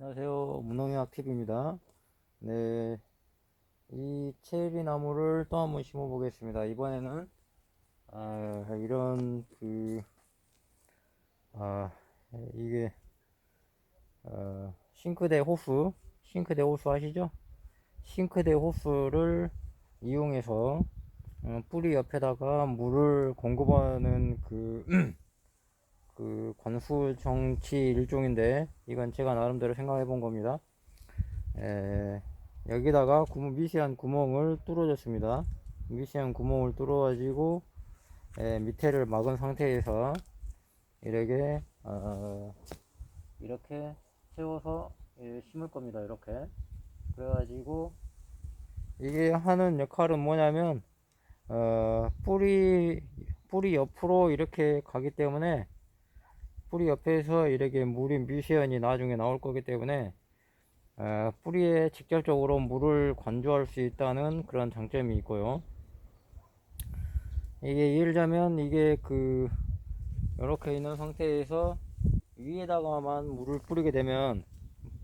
안녕하세요. 무농약 TV입니다. 네. 이 체리 나무를 또 한번 심어 보겠습니다. 이번에는, 아, 이런, 그, 아, 이게, 어, 싱크대 호스, 싱크대 호스 아시죠? 싱크대 호스를 이용해서, 어, 뿌리 옆에다가 물을 공급하는 그, 그 관수 정치 일종인데 이건 제가 나름대로 생각해 본 겁니다. 에, 여기다가 구멍, 미세한 구멍을 뚫어줬습니다. 미세한 구멍을 뚫어가지고 에, 밑에를 막은 상태에서 이렇게 어, 이렇게 세워서 예, 심을 겁니다. 이렇게 그래가지고 이게 하는 역할은 뭐냐면 어, 뿌리 뿌리 옆으로 이렇게 가기 때문에 뿌리 옆에서 이렇게 물이 미세연이 나중에 나올 거기 때문에 어, 뿌리에 직접적으로 물을 관조할 수 있다는 그런 장점이 있고요. 이게 예를 들자면 이게 그 이렇게 있는 상태에서 위에다가만 물을 뿌리게 되면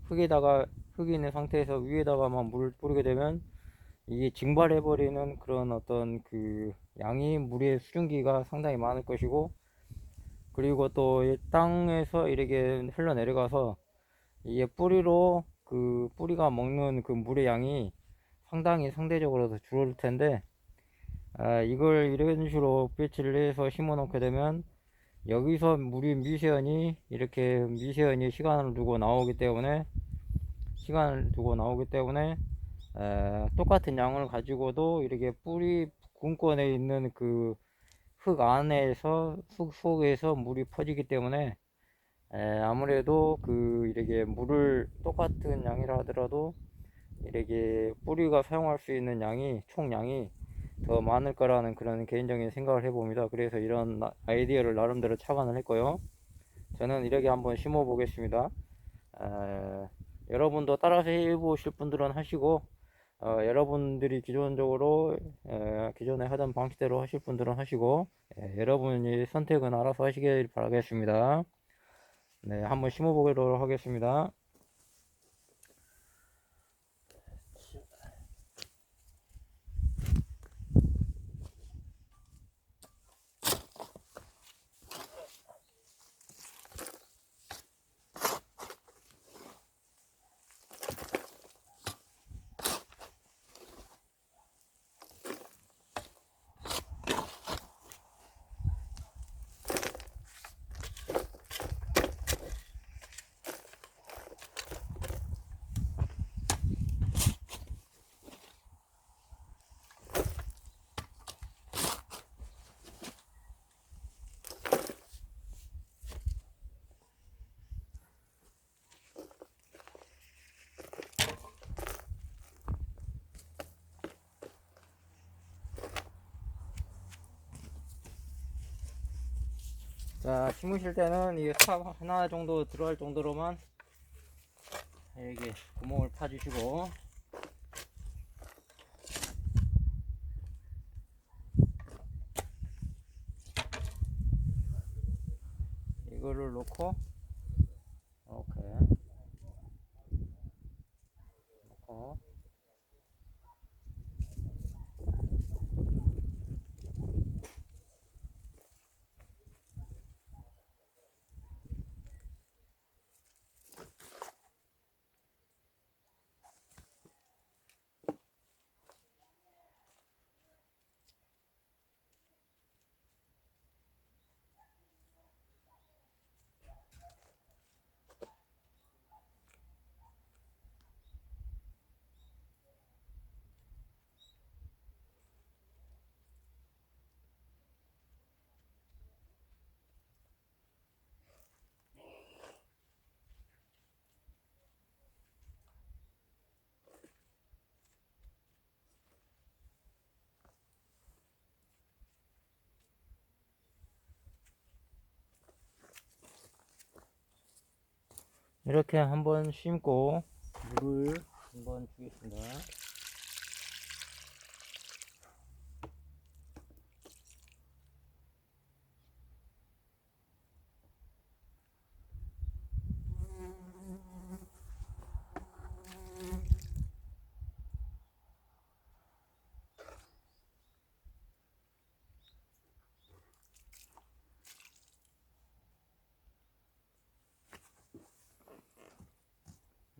흙에다가 흙이 있는 상태에서 위에다가만 물을 뿌리게 되면 이게 증발해 버리는 그런 어떤 그 양이 물의 수증기가 상당히 많을 것이고 그리고 또이 땅에서 이렇게 흘러내려가서 이게 뿌리로 그 뿌리가 먹는 그 물의 양이 상당히 상대적으로 더 줄어들 텐데 아, 이걸 이런 식으로 배치를 해서 심어 놓게 되면 여기서 물이 미세연이 이렇게 미세연이 시간을 두고 나오기 때문에 시간을 두고 나오기 때문에 에, 똑같은 양을 가지고도 이렇게 뿌리 군권에 있는 그 흙 안에서 흙 속에서 물이 퍼지기 때문에 에, 아무래도 그 이렇게 물을 똑같은 양이라 하더라도 이렇게 뿌리가 사용할 수 있는 양이 총 양이 더 많을 거라는 그런 개인적인 생각을 해봅니다. 그래서 이런 나- 아이디어를 나름대로 착안을 했고요. 저는 이렇게 한번 심어 보겠습니다. 에, 여러분도 따라서 해보실 분들은 하시고 어, 여러분들이 기존적으로 에, 기존에 하던 방식대로 하실 분들은 하시고 에, 여러분이 선택은 알아서 하시길 바라겠습니다. 네, 한번 심어보도록 하겠습니다. 자, 심으실 때는 이게 삽 하나 정도 들어갈 정도로만 이렇게 구멍을 파주시고. 이거를 놓고 이렇게 놓고 이렇게 한번 심고 물을 한번 주겠습니다.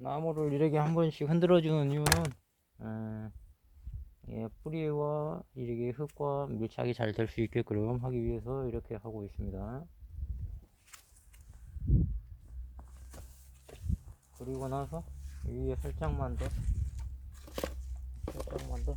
나무를 이렇게 한 번씩 흔들어 주는 이유는 어, 예, 뿌리와 이렇게 흙과 밀착이 잘 될 수 있게끔 하기 위해서 이렇게 하고 있습니다. 그리고 나서 위에 살짝만 더 살짝만 더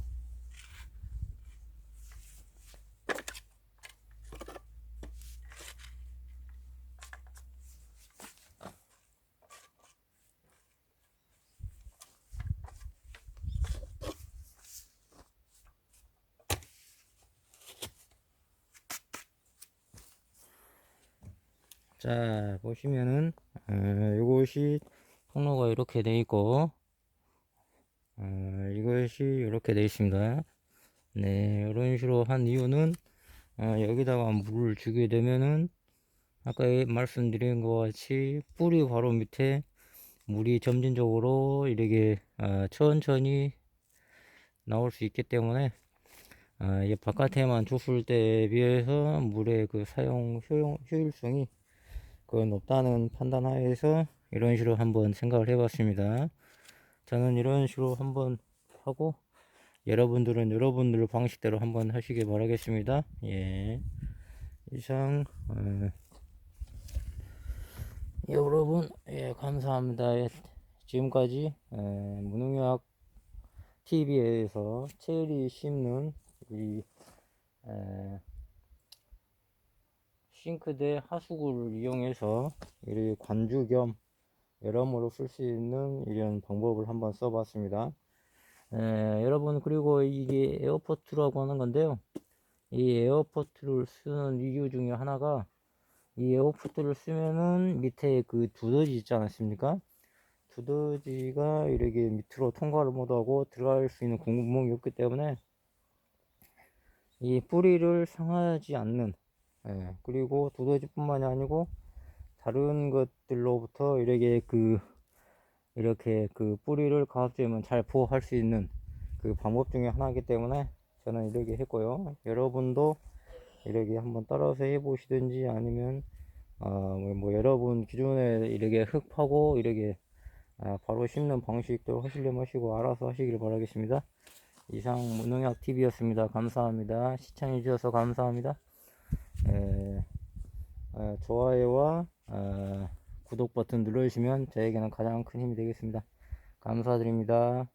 자 보시면은 어, 이것이 통로가 이렇게 돼 있고 어, 이것이 이렇게 돼 있습니다. 네 이런 식으로 한 이유는 어, 여기다가 물을 주게 되면은 아까 말씀드린 것 같이 뿌리 바로 밑에 물이 점진적으로 이렇게 어, 천천히 나올 수 있기 때문에 아, 이 바깥에만 줬을 때에 비해서 물의 그 사용 효용, 효율성이 그 높다는 판단 하에서 이런 식으로 한번 생각을 해봤습니다. 저는 이런 식으로 한번 하고 여러분들은 여러분들 방식대로 한번 하시길 바라겠습니다. 예. 이상 어, 여러분 예 감사합니다. 예, 지금까지 예, 무농약 TV에서 체리 심는 이 에, 싱크대 하수구를 이용해서 이 관주 겸 여러모로 쓸 수 있는 이런 방법을 한번 써봤습니다. 에, 여러분 그리고 이게 에어포트라고 하는 건데요. 이 에어포트를 쓰는 이유 중에 하나가 이 에어포트를 쓰면은 밑에 그 두더지 있지 않습니까? 두더지가 이렇게 밑으로 통과를 못하고 들어갈 수 있는 구멍이 없기 때문에 이 뿌리를 상하지 않는 예, 그리고 두더지뿐만이 아니고 다른 것들로부터 이렇게 그 이렇게 그 뿌리를 가급적이면 잘 보호할 수 있는 그 방법 중에 하나이기 때문에 저는 이렇게 했고요. 여러분도 이렇게 한번 따라서 해보시든지 아니면 어, 뭐, 뭐 여러분 기존에 이렇게 흙 파고 이렇게 아, 바로 심는 방식도 하시려면 하시고 알아서 하시길 바라겠습니다. 이상 무농약 TV였습니다. 감사합니다. 시청해 주셔서 감사합니다. 에, 어, 좋아요와 어, 구독 버튼 눌러주시면 저에게는 가장 큰 힘이 되겠습니다. 감사드립니다.